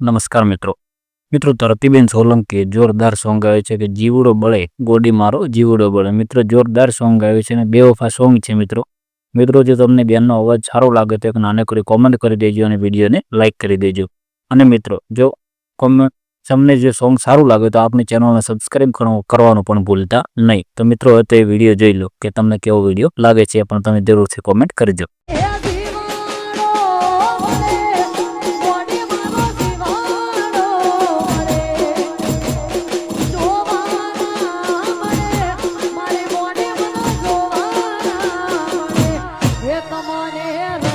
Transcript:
નમસ્કાર મિત્રો. મિત્રો ધરતીબેન સોલંકી જોરદાર સોંગ આવે છે કે જીવડો બળે, ગોડી મારો જીવડો બળે. મિત્રો જોરદાર સોંગ આવે છે અને બેવફા સોંગ છે મિત્રો. મિત્રો જો તમને બેનનો અવાજ સારો લાગે તો એક નાનકડી કોમેન્ટ કરી દેજો અને વિડીયોને લાઇક કરી દેજો. અને મિત્રો, જો કોમેન્ટ તમને જે સોંગ સારું લાગે તો આપણી ચેનલને સબસ્ક્રાઇબ કરવાનું પણ ભૂલતા નહીં. તો મિત્રો તે વીડિયો જોઈ લો કે તમને કેવો વીડિયો લાગે છે પણ તમે જરૂરથી કોમેન્ટ કરજો. morena.